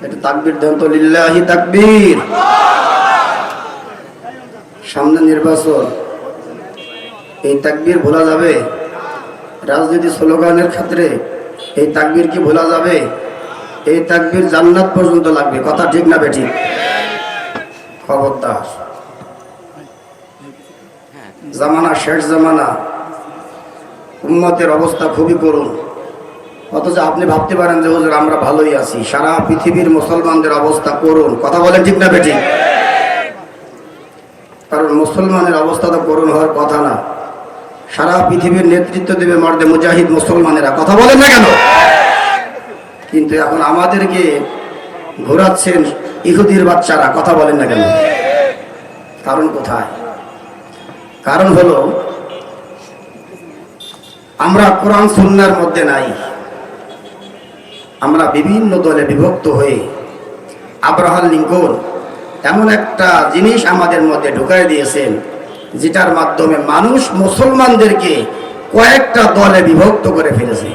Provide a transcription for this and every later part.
এটা তাকবির তো তাকবীর। সামনে নির্বাচন। এই তাকবীর ভোলা যাবে? রাজনীতি স্লোগানের ক্ষেত্রে এই তাকবীর কি ভোলা যাবে? এই তাকবীর জান্নাত পর্যন্ত লাগবে। কথা ঠিক না বেঠিক? খবরদার। জামানা, শেষ জামানা। উম্মতের অবস্থা খুবই করুন অথচ আপনি ভাবতে পারেন যে, হুজুর, আমরা ভালোই আছি। সারা পৃথিবীর মুসলমানদের অবস্থা করুন। কথা বলেন ঠিক না বেঠিক? কারণ মুসলমানের অবস্থা তো করুন হওয়ার কথা না। সারা পৃথিবীর নেতৃত্ব দেবে মর্দে মুজাহিদ মুসলমানেরা। কথা বলেন না কেন? কিন্তু এখন আমাদেরকে ঘোরাচ্ছেন ইহুদির বাচ্চারা। কথা বলেন না কেন? কারণ কোথায়? কারণ হলো, আমরা কোরআন, সুন্নার মধ্যে নাই। আমরা বিভিন্ন দলে বিভক্ত হয়ে আব্রাহাম লিঙ্কন এমন একটা জিনিস আমাদের মধ্যে ঢুকাই দিয়েছেন, যেটার মাধ্যমে মানুষ মুসলমানদেরকে কয়েকটা দলে বিভক্ত করে ফেলেছে।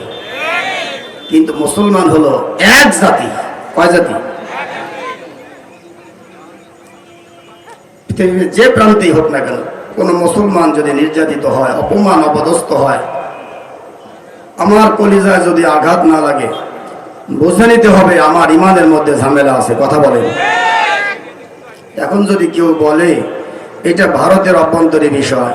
কিন্তু মুসলমান হলো এক জাতি। কয় জাতি? যে প্রান্তেই হোক না কেন, কোনো মুসলমান যদি নির্যাতিত হয়, অপমান, অপদস্থ হয়, আমার কলিজায় যদি আঘাত না লাগে বুঝে নিতে হবে, আমার ইমানের মধ্যে ঝামেলা আছে, কথা বলেন। এখন যদি কেউ বলে, এটা ভারতের অভ্যন্তরীণ বিষয়,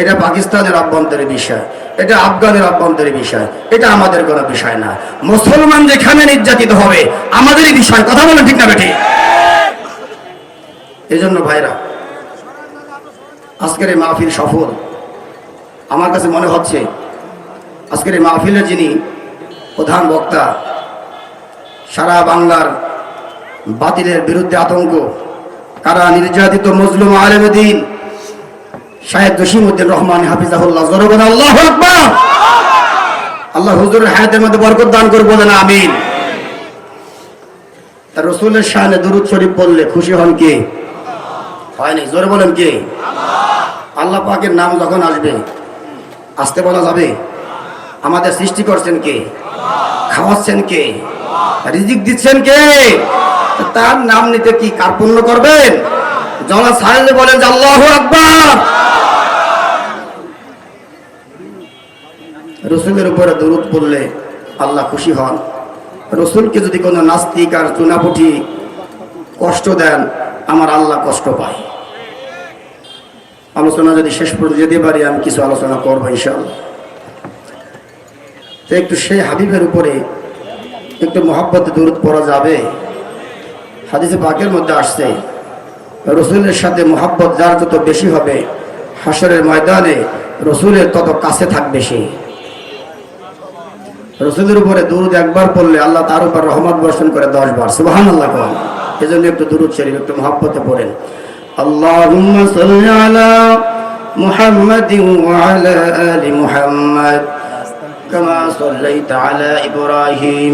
এটা পাকিস্তানের অভ্যন্তরীণ বিষয়, এটা আফগানের অভ্যন্তরীণ বিষয়, এটা আমাদের কোনো বিষয় না। মুসলমান যেখানে নির্যাতিত হবে, আমাদেরই বিষয়, কথা বলেন ঠিক না বেটি এই জন্য ভাইরা, আজকের এই মাহফিল সফল। আমার কাছে মনে হচ্ছে, আজকের এই মাহফিলে যিনি প্রধান বক্তা সারা বাংলার বাতিলের বিরুদ্ধে আতঙ্ক। কারা নির্যাতিত মজলুম আলমদিন শাহেদ জসিমুদ্দিন রহমান, হাফিজাহুল্লাহ আল্লাহ আল্লাহ হুজুরের হায়াতের মধ্যে বরকত দান করে বলেন আমিন। তার রসুলের শাহানে দুরুদ শরীফ পড়লে খুশি হন কে? হয়নি, জোরে বলেন কে? আল্লাহ পাকের নাম যখন আসবে, আসতে বলা যাবে? আমাদের সৃষ্টি করছেন কে? খাওয়াচ্ছেন কে? রিজিক দিচ্ছেন কে? তার নাম নিতে কি কার্পণ্য করবেন? জলা সাহেব বলেন যে আল্লাহ আকবার। রসুলের উপরে দরুদ পড়লে আল্লাহ খুশি হন। রসুলকে যদি কোনো নাস্তিক আর চুনাপুটি কষ্ট দেন, আমার আল্লাহ কষ্ট পায়। আলোচনা যদি শেষ পর্যন্ত যেতে পারি, আমি কিছু আলোচনা করব ইনশাআল্লাহ। তো একটু সেই হাবিবের উপরে একটু মহাব্বতে দূরত পড়া যাবে হাদিসে পাকের মধ্যে আসছে রসুলের সাথে মহাব্বত যার যত বেশি হবে হাসরের ময়দানে রসুলের তত কাছে থাকবে সে রসুলের উপরে দুরুদ একবার পড়লে আল্লাহ তার উপর রহমত বর্ষণ করে দশ বার সুবাহান আল্লাহ কন এই জন্য একটু দুরুদ শরীফ একটু মহাব্বতে পড়েন اللهم صل على محمد وعلى آل محمد كما صليت على إبراهيم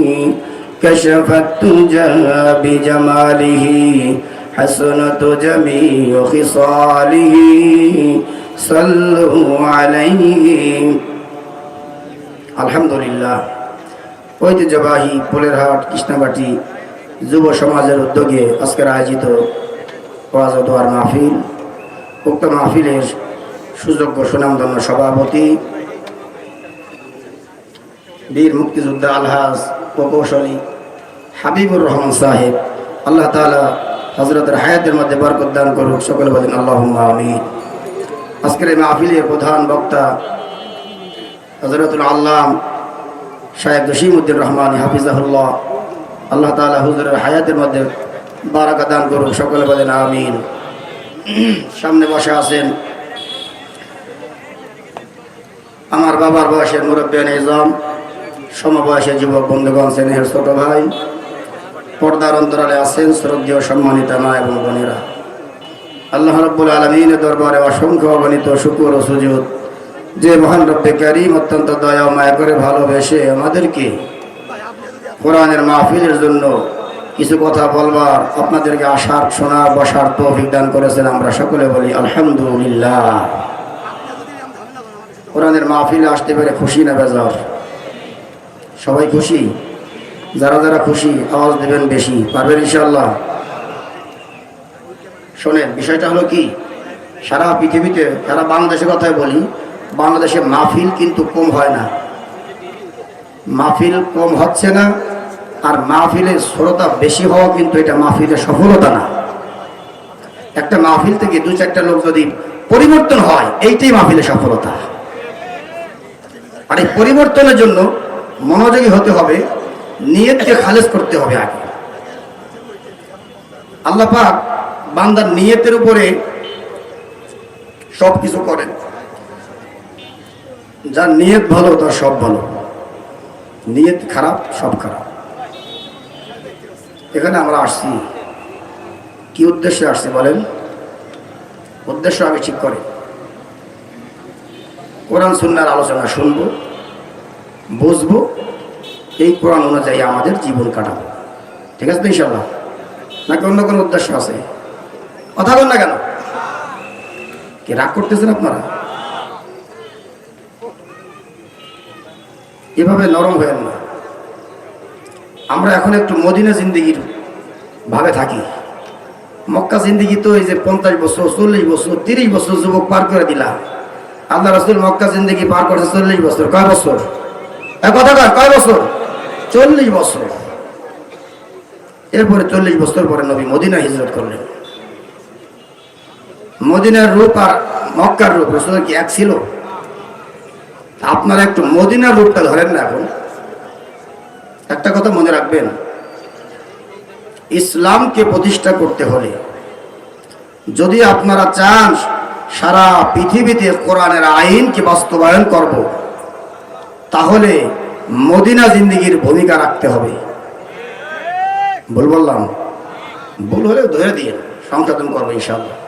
كشف التجى بجماله حسنة جميع خصاله صلوا عليه আলহামদুলিল্লাহ ঐতিহ্যবাহী পোলেরহাট কৃষ্ণাবাটি যুব সমাজের উদ্যোগে আজকের আয়োজিত ওয়াজ ও দোয়ার মাহফিল উক্ত মাহফিলের সুযোগ্য সুনামধন্য সভাপতি বীর মুক্তিযোদ্ধা আলহাজ প্রকৌশলী হাবিবুর রহমান সাহেব, আল্লাহ তালা হজরতের হায়াতের মধ্যে বরকত দান করুক, সকলে বলেন আল্লাহ আমি আজকের এই মাহফিলের প্রধান বক্তা হজরতুল আল্লাম সাহেব জসিমুদ্দিন রহমান, হাফিজাহুল্লাহ। আল্লাহ তালা হুজুরের হায়াতের মধ্যে বারাকা দান করুক, সকলে বলেন আমিন। সামনে বসে আছেন আমার বাবার বয়সের মুরব্বিয়ান নিজাম সমবয়সের যুবক বন্ধুগণ, স্নেহের ছোট ভাই। পর্দার অন্তরালে আছেন শ্রদ্ধেয় সম্মানিত মা এবং বোনেরা। আল্লাহ রব্বুল আলমিনের দরবারে অসংখ্য অগণিত শুকুর ও সুযোগ যে মহান রব্বে করিম অত্যন্ত দয়া মায়া করে ভালোবেসে আমাদেরকে কোরআনের মাহফিলের জন্য কিছু কথা বলবার, আপনাদেরকে আসার, শোনার, বসার তৌফিক দান করেছেন আমরা সকলে বলি আলহামদুলিল্লাহ। কোরআনের মাহফিলে আসতে পেরে খুশি না বেজার? সবাই খুশি? যারা যারা খুশি, আওয়াজ দেবেন বেশি, পারবেন ইনশাল্লাহ শোনেন, বিষয়টা হলো কি? সারা পৃথিবীতে সারা বাংলাদেশের কথাই বলি, বাংলাদেশে মাহফিল কিন্তু কম হয় না। মাহফিল কম হচ্ছে না, আর মাহফিলের শ্রোতা বেশি হওয়া কিন্তু এটা মাহফিলের সফলতা না। একটা মাহফিল থেকে দু চারটা লোক যদি পরিবর্তন হয়, এইটাই মাহফিলের সফলতা। আর এই পরিবর্তনের জন্য মনোযোগী হতে হবে নিয়তকে খালেজ করতে হবে আগে। আল্লাহ পাক বান্দার নিয়তের উপরে সব কিছু করেন। যার নিয়ত ভালো, তার সব ভালো। নিয়ত খারাপ, সব খারাপ। এখানে আমরা আসছি। কি উদ্দেশ্যে আসছি বলেন? উদ্দেশ্য আগে ঠিক করে। কোরআন, সুন্নার আলোচনা শুনব, বুঝব এই কোরআন অনুযায়ী আমাদের জীবন কাটাবো। ঠিক আছে তো ইনশাল্লাহ নাকি অন্য কোনো উদ্দেশ্য আছে? কথা বল না কেন? কি রাগ করতেছেন আপনারা? এভাবে নরম হয়েন না। আমরা এখন একটু মদিনা জিন্দিগির ভাবে থাকি। মক্কা জিন্দিগি তো এই যে পঞ্চাশ বছর, চল্লিশ বছর, তিরিশ বছর যুবক পার করে দিলাম। আল্লাহ রসুল মক্কা জিন্দিগি পার করেছে চল্লিশ বছর। কয় বছর? কথা কয় বছর? চল্লিশ বছর। এরপরে চল্লিশ বছর পরে নবী মদিনা হিজরত করলেন। মদিনার রূপ আর মক্কার রূপ রসুল কি এক ছিল? আপনারা একটু মদিনার রূপটা ধরেন না এখন। একটা কথা মনে রাখবেন, ইসলামকে প্রতিষ্ঠা করতে হলে যদি আপনারা চান সারা পৃথিবীতে কোরআনের আইনকে বাস্তবায়ন করব, তাহলে মদিনা জিন্দিগির ভূমিকা রাখতে হবে। ভুল বললাম? ভুল হলে ধরে দিয়ে সংশোধন করব ইনশাল্লাহ